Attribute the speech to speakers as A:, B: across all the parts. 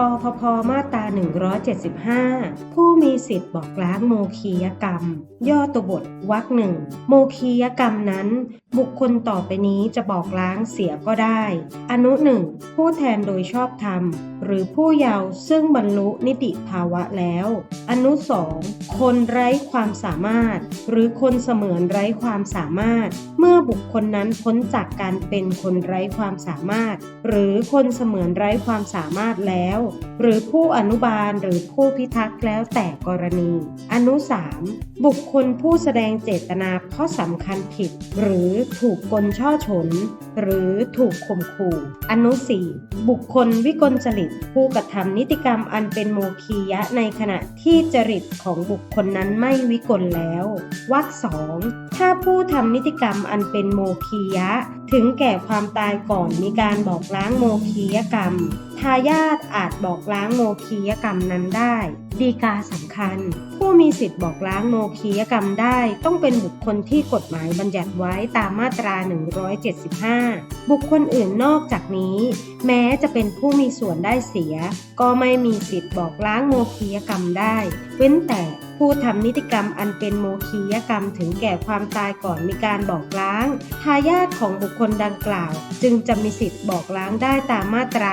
A: ปพพมาตรา 175 ผู้มีสิทธิ์บอกล้างโมคียกรรม ย่อตัวบทวรรคหนึ่งโมคียกรรมนั้น บุคคลต่อไปนี้จะบอกล้างเสียก็ได้ อนุหนึ่งผู้แทนโดยชอบธรรม หรือผู้เยาว์ซึ่งบรรลุนิติภาวะแล้ว อนุสองคนไร้ความสามารถ หรือคนเสมือนไร้ความสามารถ เมื่อบุคคลนั้นพ้นจากการเป็นคนไร้ความสามารถ หรือคนเสมือนไร้ความสามารถแล้วหรือผู้อนุบาลหรือผู้พิทักษ์แล้วแต่กรณี อนุสามบุคคลผู้แสดงเจตนาเพราะสำคัญผิด หรือถูกกลช่อฉน หรือถูกข่มขู่ อนุสีบุคคลวิกลจริต ผู้กระทำนิติกรรมอันเป็นโมคียะในขณะที่จริตของบุคคลนั้นไม่วิกลแล้ววรรคสองถ้าผู้ทำนิติกรรมอันเป็นโมคียะ ถึงแก่ความตายก่อนมีการบอกล้างโมคียกรรม ทายาทอาจบอกล้างโมคียกรรมนั้นได้ ดีกาสำคัญ ผู้มีสิทธิ์บอกล้างโมคียกรรมได้ ต้องเป็นบุคคลที่กฎหมายบัญญัติไว้ตามมาตรา 175 บุคคลอื่นนอกจากนี้ แม้จะเป็นผู้มีส่วนได้เสีย ก็ไม่มีสิทธิ์บอกล้างโมคียกรรมได้ เว้นแต่ ผู้ทำนิติกรรมอันเป็นโมคียกรรมถึงแก่ความตายก่อนมีการบอกล้าง ทายาทของบุคคลดังกล่าว จึงจะมีสิทธิ์บอกล้างได้ตามมาตรา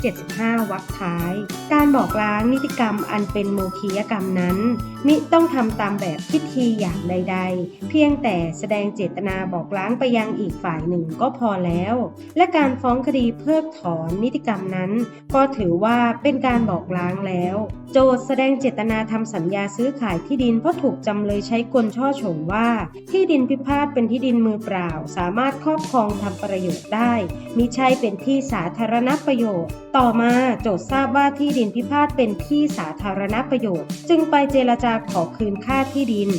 A: 175 วรรคท้าย การบอกล้างนิติกรรมอันเป็นโมคียกรรมนั้นมิต้องทำตามแบบพิธีอย่างใด ๆ เพียงแต่แสดงเจตนาบอกล้างไปยังอีกฝ่ายหนึ่งก็พอแล้ว และการฟ้องคดีเพิกถอนนิติกรรมนั้น ก็ถือว่าเป็นการบอกล้างแล้ว โจทแสดงเจตนาทำสัญญาซื้ออขายที่ดินเพราะถูกจำเลยใช้กลช่อฉงว่า ที่ดินพิพาทเป็นที่ดินมือเปล่า สามารถครอบครองทำประโยชน์ได้มิใช่เป็นที่สาธารณประโยชน์ ต่อมาโจททราบว่าที่ดินพิพาทเป็นที่สาธารณประโยชน์ จึงไปเจรจาขอคืนค่าที่ดิน